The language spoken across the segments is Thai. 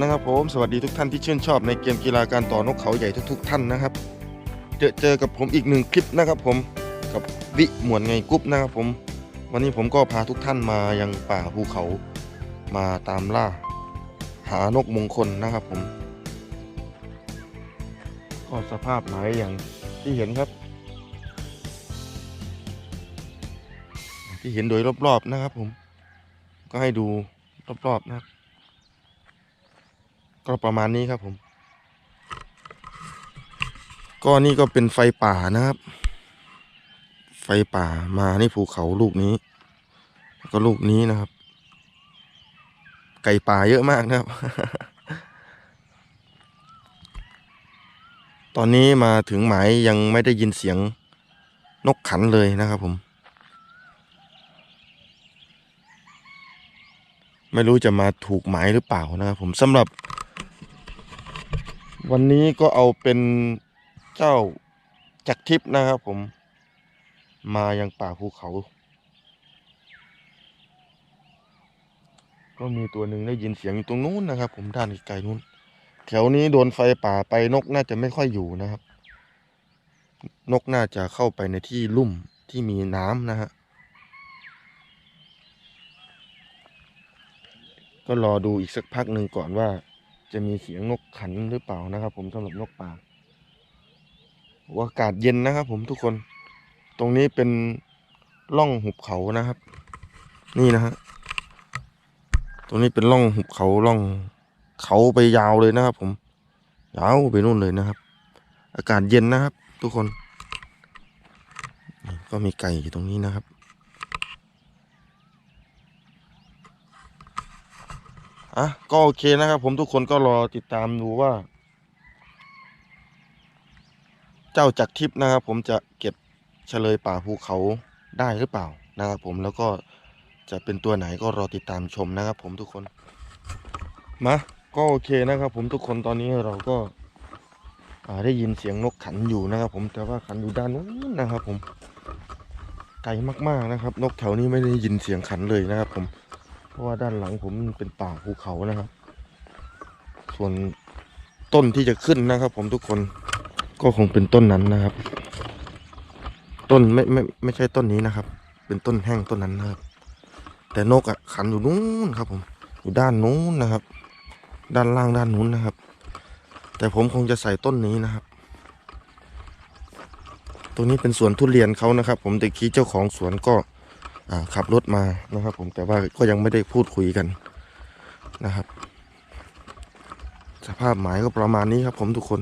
นะครับผมสวัสดีทุกท่านที่ชื่นชอบในเกมกีฬาการต่อนกเขาใหญ่ทุก ๆ ท่านนะครับเจอเจอกับผมอีกหนึ่งคลิปนะครับผมกับวิหมวนไงกรุ๊ปนะครับผมวันนี้ผมก็พาทุกท่านมายังป่าภูเขามาตามล่า หานกมงคลนะครับผมก็สภาพหมายอย่างที่เห็นครับ ที่เห็นโดยรอบๆนะครับผมก็ให้ดูรอบๆนะครับ ก็ประมาณนี้ครับผม ก็นี่ก็เป็นไฟป่านะครับ ไฟป่ามานี่ภูเขาลูกนี้ ก็ลูกนี้นะครับ ไก่ป่าเยอะมากนะครับ ตอนนี้มาถึงหมายยังไม่ได้ยินเสียงนกขันเลยนะครับผม ไม่รู้จะมาถูกหมายหรือเปล่านะครับผมสำหรับ วันนี้ก็เอาเป็นเจ้าจักรทิพย์นะครับผม มายังป่าภูเขา ก็มีตัวหนึ่งได้ยินเสียงอยู่ตรงนู้นนะครับ ผมด้านไกลนู้น แถวนี้โดนไฟป่าไปนกน่าจะไม่ค่อยอยู่นะครับ นกน่าจะเข้าไปในที่ลุ่มที่มีน้ำนะฮะก็รอดูอีกสักพักหนึ่งก่อนว่า จะมีเสียงนกขันหรือเปล่านะครับ ผมสำหรับนกป่าอากาศเย็นนะครับ ผมทุกคน ตรงนี้เป็นร่องหุบเขานะครับ นี่นะฮะตรงนี้เป็นร่องหุบเขาร่องเขาไปยาวเลยนะครับ ผมยาวไปนู่นเลยนะครับ อากาศเย็นนะครับ ทุกคน ก็มีไก่อยู่ตรงนี้นะครับ อะก็โอเคนะครับ ผมทุกคนก็รอติดตามดูว่า เจ้าจักรทิพย์นะครับ ผมจะเก็บเฉลยป่าภูเขาได้หรือเปล่านะครับ ผมแล้วก็จะเป็นตัวไหนก็รอติดตามชมนะครับ ผมทุกคนมาก็โอเคนะครับ ผมทุกคนตอนนี้เราก็าได้ยินเสียงนกขันอยู่นะครับ ผมแต่ว่าขันอยู่ด้านนู้นนะครับ ผมไกลมากๆนะครับ นกแถวนี้ไม่ได้ยินเสียงขันเลยนะครับ ผม ราะว่าด้านหลังผมมันเป็นป่าภูเขานะครับ ส่วนต้นที่จะขึ้นนะครับ ผมทุกคนก็คงเป็นต้นนั้นนะครับ ต้นไม่ไม่ไม่ใช่ต้นนี้นะครับ เป็นต้นแห้งต้นนั้นนะครับ แต่นกอะขันอยู่นู้นครับ ผมอยู่ด้านนู้นนะครับ ด้านล่างด้านนู้นนะครับ แต่ผมคงจะใส่ต้นนี้นะครับ ตรงนี้เป็นสวนทุเรียนเขานะครับ ผมแต่คีเจ้าของสวนก็ ขับรถมานะครับ ผมแต่ว่าก็ยังไม่ได้พูดคุยกันนะครับ สภาพหมายก็ประมาณนี้ครับ ผมทุกคน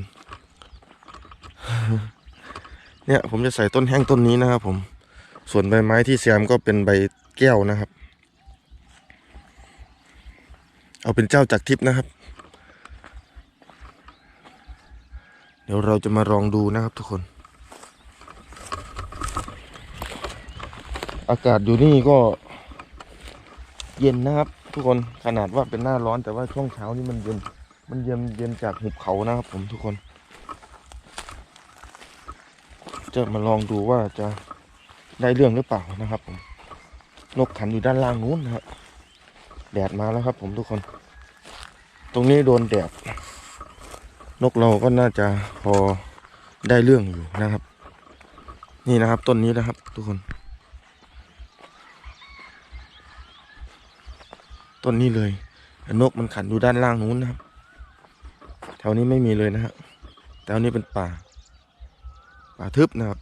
เนี่ยผมจะใส่ต้นแห้งต้นนี้นะครับ ผมส่วนใบไม้ที่แซมก็เป็นใบแก้วนะครับ เอาเป็นเจ้าจักรทิพย์นะครับ เดี๋ยวเราจะมาลองดูนะครับทุกคน อากาศอยู่นี่ก็เย็นนะครับ ทุกคนขนาดว่าเป็นหน้าร้อนแต่ว่าช่วงเช้านี่มันเย็น มันเย็นเย็นจากหุบเขานะครับ ผมทุกคน จะมาลองดูว่าจะได้เรื่องหรือเปล่านะครับ ผมนกขันอยู่ด้านล่างนู้นนะครับแดดมาแล้วครับ ผมทุกคน ตรงนี้โดนแดดนกเราก็น่าจะพอได้เรื่องอยู่นะครับ นี่นะครับต้นนี้นะครับ ทุกคน ต้นนี้เลยนกมันขันอยู่ด้านล่างนู้นนะครับ แถวนี้ไม่มีเลยนะฮะแถวนี้เป็นป่า ป่าทึบนะครับ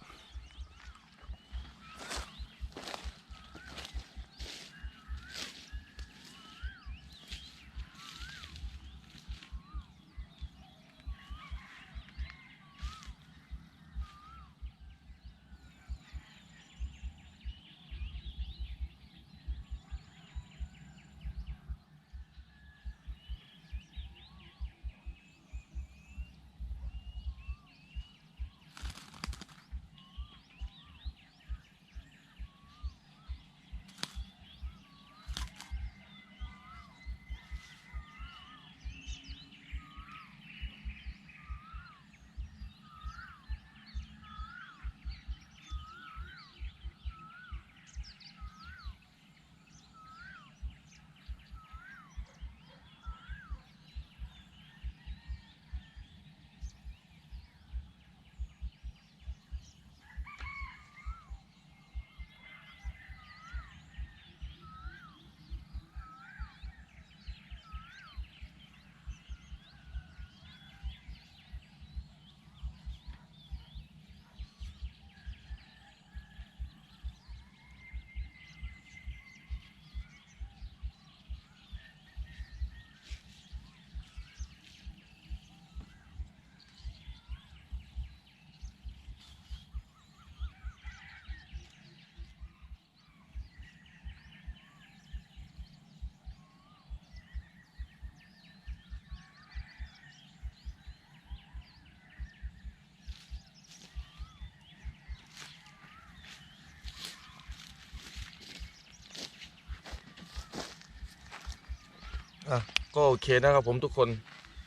อะก็โอเคนะครับผมทุกคน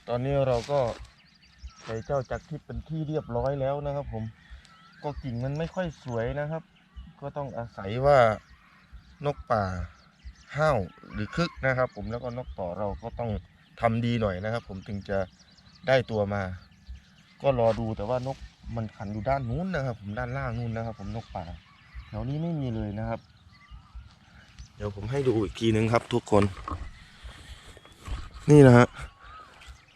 ตอนนี้เราก็ใส่เจ้าจักรทิพย์เป็นที่เรียบร้อยแล้วนะครับ ผม ก็กิ่งมันไม่ค่อยสวยนะครับ ก็ต้องอาศัยว่านกป่าห้าวหรือคึกนะครับ ผมแล้วก็นกต่อเราก็ต้องทำดีหน่อยนะครับ ผมถึงจะได้ตัวมา ก็รอดูแต่ว่านกมันขันอยู่ด้านนู้นนะครับ ผมด้านล่างนู้นนะครับ ผมนกป่าแถวนี้ไม่มีเลยนะครับ เดี๋ยวผมให้ดูอีกทีนึงครับทุกคน นี่นะฮะ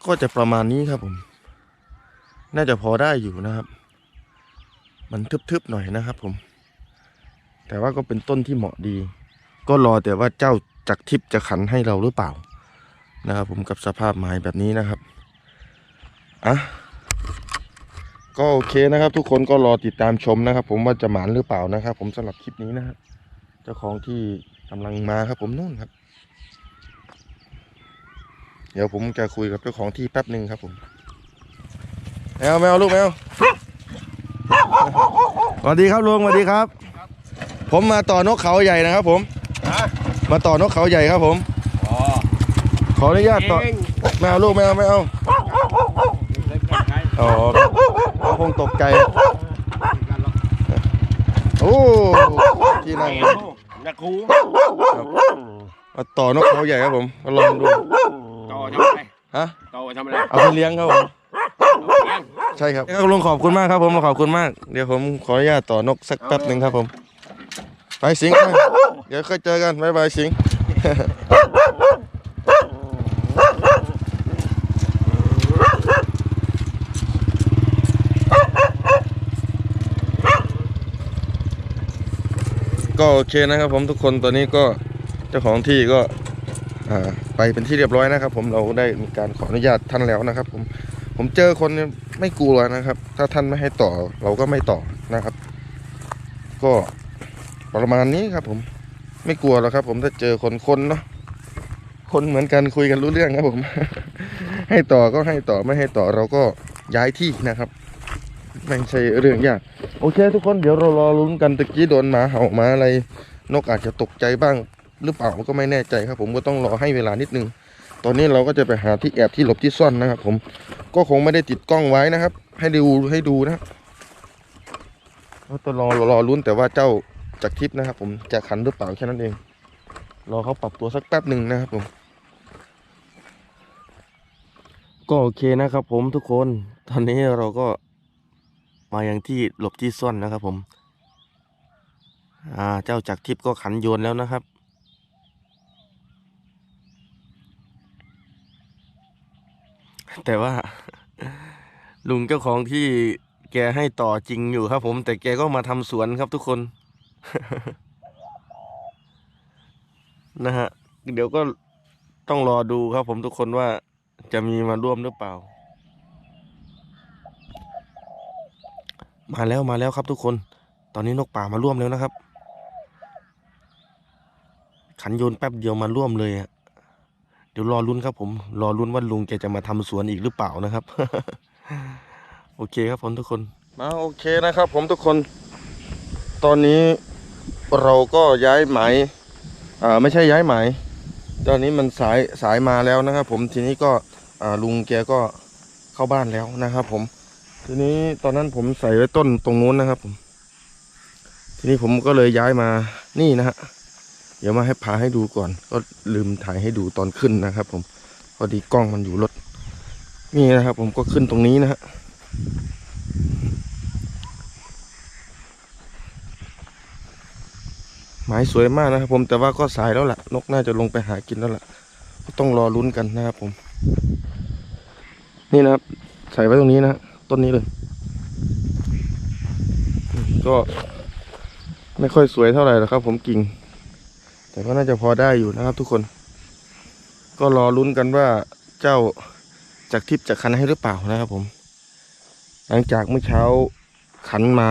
ก็จะประมาณนี้ครับผม น่าจะพอได้อยู่นะครับ มันทึบๆหน่อยนะครับผม แต่ว่าก็เป็นต้นที่เหมาะดี ก็รอแต่ว่าเจ้าจักทิพย์จะขันให้เราหรือเปล่า นะครับผมกับสภาพไม้แบบนี้นะครับอะก็โอเคนะครับ ทุกคนก็รอติดตามชมนะครับ ผมว่าจะหมานหรือเปล่านะครับ ผมสำหรับคลิปนี้นะครับเจ้าของที่กำลังมาครับผมนู่นครับ เดี๋ยวผมจะคุยกับเจ้าของที่แป๊บหนึ่งครับผมแมวแมวลูกแมวสวัสดีครับลุงสวัสดีครับ ผมมาต่อนกเขาใหญ่นะครับผมมาต่อนกเขาใหญ่ครับผมอ๋อขออนุญาตต่อเองแมวลูกแมวไม่เอาเลยปลอดภัยอ๋อเขาคงตกใจโอ้ที่นั่งนักครูมาต่อนกเขาใหญ่ครับผมมาลองดู ต่อทำอะไรฮะต่อทำอะไรเอาไปเลี้ยงครับผมเลี้ยงใช่ครับครับลุงขอบคุณมากครับผมขอบคุณมาก เดี๋ยวผมขออนุญาตต่อนกสักแป๊บหนึ่งครับผม ไปสิงห์เดี๋ยวค่อยเจอกันบ๊ายบายสิงห์ก็โอเคนะครับผมทุกคนตอนนี้ก็เจ้าของที่ก็อ่า ไปเป็นที่เรียบร้อยนะครับ ผมเราได้มีการขออนุญาตท่านแล้วนะครับ ผมผมเจอคนไม่กลัวนะครับ ถ้าท่านไม่ให้ต่อเราก็ไม่ต่อนะครับ ก็ประมาณนี้ครับ ผมไม่กลัวหรอกครับ ผมถ้าเจอคนคนเนาะคนเหมือนกันคุยกันรู้เรื่องครับผม ให้ต่อก็ให้ต่อไม่ให้ต่อเราก็ย้ายที่นะครับไม่ใช่เรื่องยากโอเค ทุกคนเดี๋ยวเรารอลุ้นกันตะกี้โดนหมาเห่ามาอะไร นกอาจจะตกใจบ้าง หรือเปล่าก็ไม่แน่ใจครับ ผมก็ต้องรอให้เวลานิดนึง ตอนนี้เราก็จะไปหาที่แอบที่หลบที่ซ่อนนะครับ ผมก็คงไม่ได้ติดกล้องไว้นะครับ ให้ดูให้ดูนะก็ต้องรอรอลุ้นแต่ว่าเจ้าจากทิพย์นะครับ ผมจะขันหรือเปล่าแค่นั้นเองรอเขาปรับตัวสักแป๊บหนึ่งนะครับผมก็โอเคนะครับ ผมทุกคนตอนนี้เราก็มาอย่างที่หลบที่ซ่อนนะครับผม อ่า เจ้าจักทิพย์ก็ขันโยนแล้วนะครับ แต่ว่า ลุงเจ้าของที่แกให้ต่อจริงอยู่ครับ ผม แต่แกก็มาทำสวนครับทุกคน นะฮะ เดี๋ยวก็ต้องรอดูครับผมทุกคนว่าจะมีมาร่วมหรือเปล่า มาแล้วมาแล้วครับทุกคน ตอนนี้นกป่ามาร่วมแล้วนะครับ ขันโยนแป๊บเดียวมาร่วมเลยอะ เดี๋ยวรอลุ้นครับ ผมรอลุ้นว่าลุงแกจะมาทำสวนอีกหรือเปล่านะครับ โอเคครับผมทุกคนมาโอเคนะครับ ผมทุกคน ตอนนี้เราก็ย้ายไหมอ่าไม่ใช่ย้ายไหมตอนนี้มันสายสายมาแล้วนะครับ ผมทีนี้ก็อ่าลุงแกก็เข้าบ้านแล้วนะครับ ผม ทีนี้ตอนนั้นผมใส่ไว้ต้นตรงนู้นนะครับ ผม ทีนี้ผมก็เลยย้ายมานี่นะฮะ ดี๋ยวมาให้พาให้ดูก่อน ก็ลืมถ่ายให้ดูตอนขึ้นนะครับ ผมพอดีกล้องมันอยู่รถนี่นะครับ ผมก็ขึ้นตรงนี้นะฮะหมายสวยมากนะครับ ผมแต่ว่าก็สายแล้วล่ะ นกน่าจะลงไปหากินแล้วล่ะก็ต้องรอลุ้นกันนะครับผม นี่นะครับ ใส่ไว้ตรงนี้นะต้นนี้เลย ก็ไม่ค่อยสวยเท่าไหร่หรอกครับ ผมกิ่ง แต่ก็น่าจะพอได้อยู่นะครับทุกคน ก็รอลุ้นกันว่าเจ้าจากทิพย์จะขันให้หรือเปล่านะครับผม หลังจากเมื่อเช้าขันมา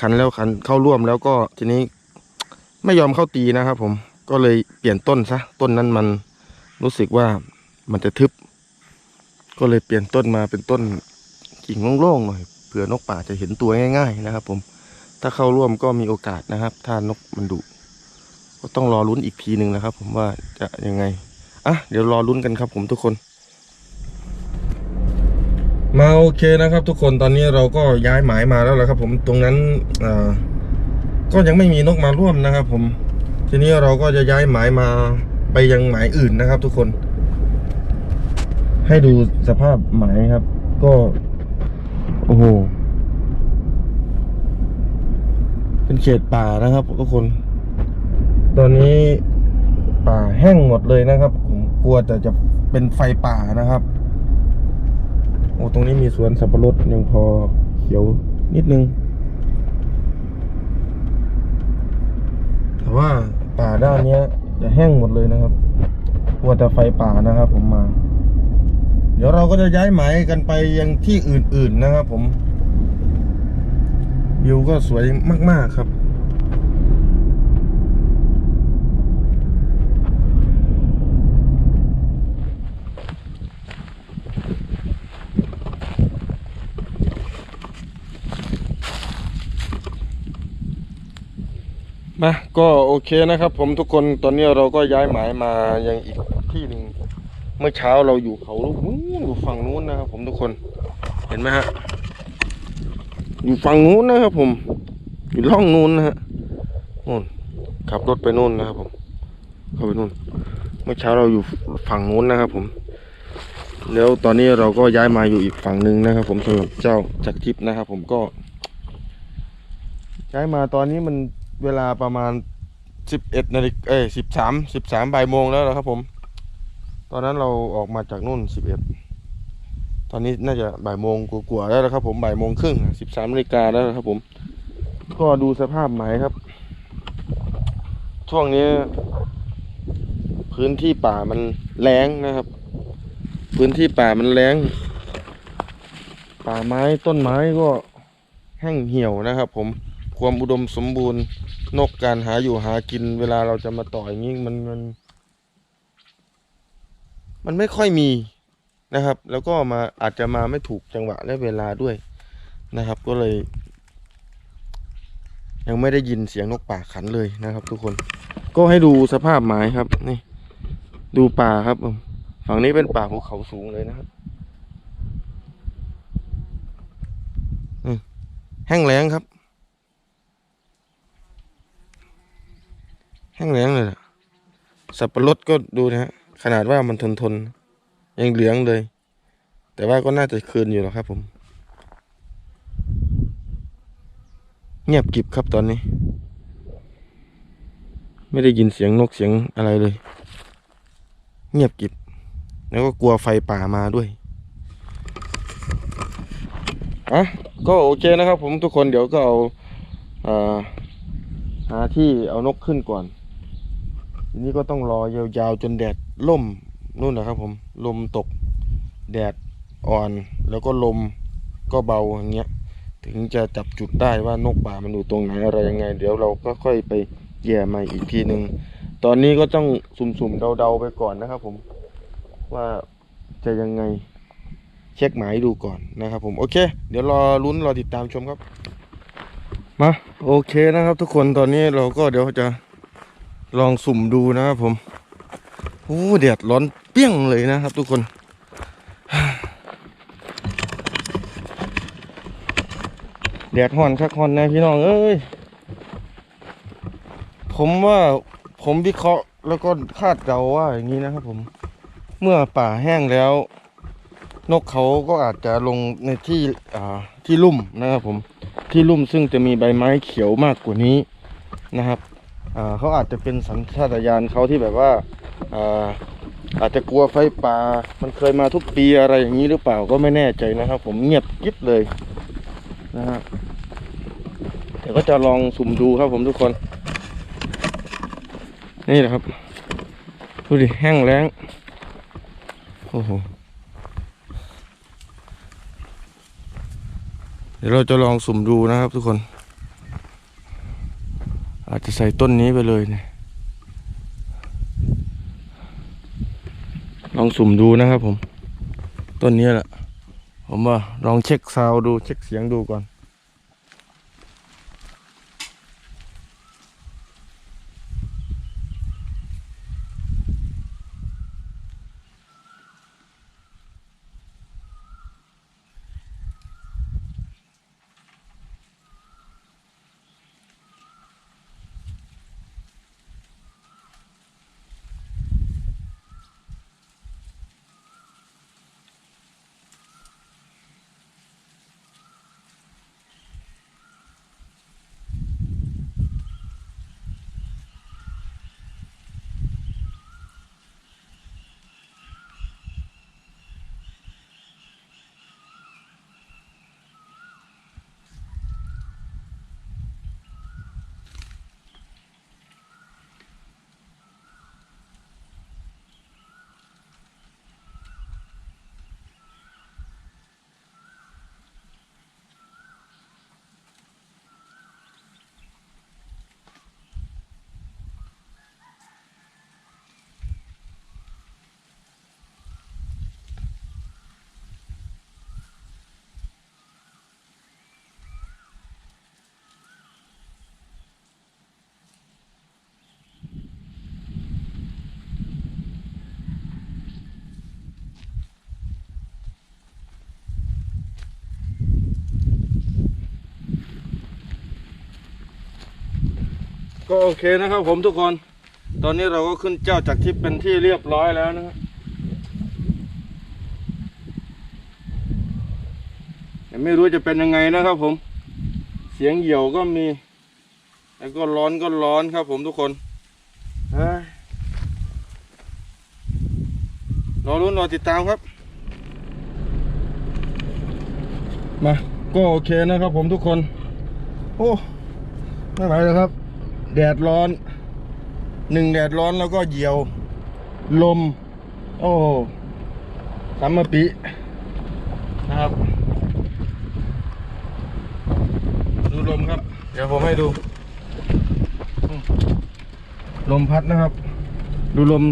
ขันแล้วขันเข้าร่วมแล้วก็ทีนี้ไม่ยอมเข้าตีนะครับผมก็เลยเปลี่ยนต้นซะต้นนั้นมันรู้สึกว่ามันจะทึบ ก็เลยเปลี่ยนต้นมาเป็นต้นกิ่งโล่งๆหน่อยเผื่อนกป่าจะเห็นตัวง่าย ๆ นะครับ ผม ถ้าเข้าร่วมก็มีโอกาสนะครับ ถ้านกมันดุ ก็ต้องรอลุ้นอีกทีหนึ่งนะครับ ผมว่าจะยังไงอะเดี๋ยวรอลุ้นกันครับ ผมทุกคน มาโอเคนะครับ ทุกคนตอนนี้เราก็ย้ายหมายมาแล้วแหละครับ ผมตรงนั้นก็ยังไม่มีนกมาร่วมนะครับ ผม ทีนี้เราก็จะย้ายหมายมาไปยังหมายอื่นนะครับ ทุกคน ให้ดูสภาพหมายครับ ก็ โอ้โหเป็นเขตป่านะครับทุกคน ตอนนี้ป่าแห้งหมดเลยนะครับ ผมกลัวแต่จะเป็นไฟป่านะครับ โอ้ตรงนี้มีสวนสับปะรดยังพอเขียวนิดนึง แต่ว่าป่าด้านนี้จะแห้งหมดเลยนะครับกลัวแต่ไฟป่านะครับผมมา เดี๋ยวเราก็จะย้ายหมายกันไปยังที่อื่นๆนะครับผมวิวก็สวยมากๆครับ มาก็โอเคนะครับ ผมทุกคนตอนนี้เราก็ย้ายหมายมายังอีกที่หนึ่งเมื่อเช้าเราอยู่เขาลูกนู้นอยู่ฝั่งนู้นนะครับผมทุกคนเห็นไหมฮะอยู่ฝั่งนู้นนะครับผม อยู่ล่องนู้นนะฮะนู่นขับรถไปนู่นนะครับผมเข้าไปนู่น เมื่อเช้าเราอยู่ฝั่งนู้นนะครับผม แล้วตอนนี้เราก็ย้ายมาอยู่อีกฝั่งหนึ่งนะครับ ผมสำหรับเจ้าจักรทิพย์นะครับ ผมก็ ย้ายมาตอนนี้มัน เวลาประมาณสิบเอ็ดนาฬิกาเอ้ยสิบสามสิบสามบ่ายโมงแล้วนะครับผม ตอนนั้นเราออกมาจากนู่นสิบเอ็ดตอนนี้น่าจะบ่ายโมงกว่าๆแล้วนะครับผมบ่ายโมงครึ่งสิบสามนาฬิกาแล้วนะครับผม ก็ดูสภาพไหมครับ ช่วงนี้ พื้นที่ป่ามันแล้งนะครับ พื้นที่ป่ามันแล้ง ป่าไม้ต้นไม้ก็แห้งเหี่ยวนะครับผมความอุดมสมบูรณ์ นกการหาอยู่หากิน เวลาเราจะมาต่ออย่างนี้มันมัน มันไม่ค่อยมีนะครับ แล้วก็มาอาจจะมาไม่ถูกจังหวะและเวลาด้วยนะครับ ก็เลย ยังไม่ได้ยินเสียงนกป่าขันเลยนะครับ ทุกคน ก็ให้ดูสภาพไม้ครับนี่ ดูป่าครับฝั่งนี้เป็นป่าภูเขาสูงเลยนะครับแห้งแล้งครับ แห้งแล้งเลยล่ะสับปะรดก็ดูนะฮะขนาดว่ามันทนทนยังเหลืองเลย แต่ว่าก็น่าจะคืนอยู่หรอกครับผม เงียบกิบครับตอนนี้ ไม่ได้ยินเสียงนกเสียงอะไรเลย เงียบกิบ แล้วก็กลัวไฟป่ามาด้วยอะก็โอเคนะครับผมทุกคนเดี๋ยวก็เอาหาที่เอานกขึ้นก่อน ทีนี้ก็ต้องรอยาวๆจนแดดล่มนู่นนะครับผมลมตกแดดอ่อนแล้วก็ลมก็เบาอย่างเงี้ยถึงจะจับจุดได้ว่านกป่ามันอยู่ตรงไหนอะไรยังไง เดี๋ยวเราก็ค่อยไปแย่ม่อีกทีหนึ่งตอนนี้ก็ต้องสุ่มๆเดาๆไปก่อนนะครับผมว่าจะยังไงเช็คหมายดูก่อนนะครับผมโอเค เดี๋ยวรอลุ้นรอติดตามชมครับมาโอเคนะครับทุกคนตอนนี้เราก็เดี๋ยวจะ ลองสุ่มดูนะครับผมโอ้แดดร้อนเปี้ยงเลยนะครับ ทุกคนแดดห่อนคักห่อนน่พี่น้องเอ้ยผมว่าผมวิเคราะห์แล้วก็คาดเดาว่าอย่างนี้นะครับ ผม เมื่อป่าแห้งแล้ว นกเขาก็อาจจะลงในที่อ่าที่ลุ่มนะครับผมที่ลุ่มซึ่งจะมีใบไม้เขียวมากกว่านี้นะครับ เขาอาจจะเป็นสัญชาตญาณเขาที่แบบว่าอาอาจจะกลัวไฟป่า มันเคยมาทุกปีอะไรอย่างนี้หรือเปล่าก็ไม่แน่ใจนะครับ ผมเงียบกริบเลยนะฮะเดี๋ยวก็จะลองสุ่มดูครับผมทุกคน นี่แหละครับ ดูดิแห้งแล้ง โอ้โห เดี๋ยวเราจะลองสุ่มดูนะครับทุกคน อาจจะใส่ต้นนี้ไปเลยเนี่ยลองสุ่มดูนะครับผม ต้นนี้แหละ ผมว่าลองเช็คซาวด์ดูเช็คเสียงดูก่อน ก็โอเคนะครับผมทุกคน ตอนนี้เราก็ขึ้นเจ้าจากทิพย์เป็นที่เรียบร้อยแล้วนะครับแต่ไม่รู้จะเป็นยังไงนะครับผม เสียงเหี่ยวก็มี แล้วก็ร้อนก็ร้อนครับผมทุกคนรอรุ้นรอติดตามครับ มา ก็โอเคนะครับผมทุกคน โอ้ ไม่ไหวแล้วครับ แดดร้อนหนึ่งแดดร้อนแล้วก็เหยี่ยว ลม โอ้สัมมปินะครับ ดูลมครับ เดี๋ยวผมให้ดู ลมพัดนะครับ ดูลม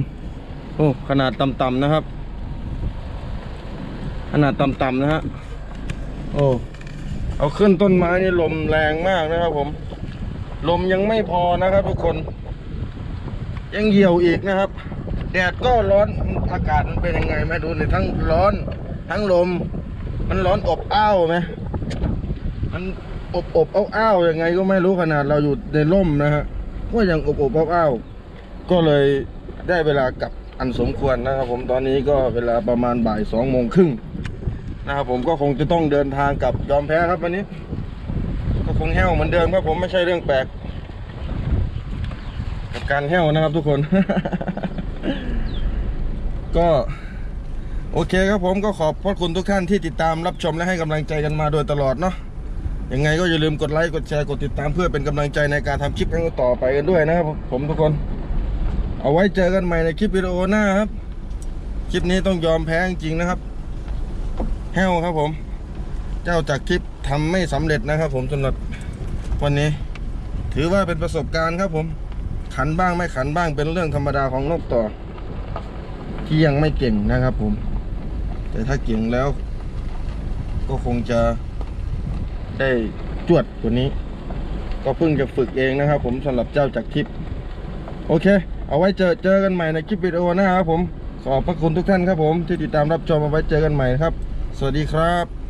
โอ้ขนาดต่ำๆนะครับ ขนาดต่ำๆนะฮะโอ้เอาขึ้นต้นไม้นี่ลมแรงมากนะครับผม ลมยังไม่พอนะครับทุกคน ยังเหี่ยวอีกนะครับ แดดก็ร้อนอากาศมันเป็นยังไงไหมดูนี่ทั้งร้อน ทั้งลม มันร้อนอบอ้าวไหมมันอบอบอ้าวอ้าวยังไงก็ไม่รู้ขนาดเราอยู่ในร่มนะฮะก็ยังอบอบอ้าวอ้าวก็เลยได้เวลากลับอันสมควรนะครับ ผมตอนนี้ก็เวลาประมาณบ่ายสองโมงครึ่งนะครับผมก็คงจะต้องเดินทางกลับยอมแพ้ครับวันนี้ คงแห้วเหมือนเดิมครับผมไม่ใช่เรื่องแปลกกับการแห้วนะครับทุกคน ก็โอเคครับผมก็ขอบพระคุณทุกท่านที่ติดตามรับชมและให้กำลังใจกันมาโดยตลอดเนาะยังไงก็อย่าลืมกดไลค์กดแชร์กดติดตามเพื่อเป็นกำลังใจในการทำคลิปครั้งต่อไปกันด้วยนะครับผมทุกคน เอาไว้เจอกันใหม่ในคลิปวิดีโอหน้าครับ คลิปนี้ต้องยอมแพ้จริงๆนะครับแห้วครับผม เจ้าจากคลิป ทำไม่สำเร็จนะครับ ผมสำหรับวันนี้ ถือว่าเป็นประสบการณ์ครับ ผม ขันบ้างไม่ขันบ้างเป็นเรื่องธรรมดาของนกต่อ ที่ยังไม่เก่งนะครับ ผม แต่ถ้าเก่งแล้ว ก็คงจะได้จวดกว่านี้ ก็เพิ่งจะฝึกเองนะครับ ผมสำหรับเจ้าจากทิพย์โอเค เอาไว้เจอเจอกันใหม่ในคลิปวิดีโอน้าครับผมขอบพระคุณทุกท่านครับผมที่ติดตามรับชมเอาไว้เจอกันใหม่ครับ สวัสดีครับ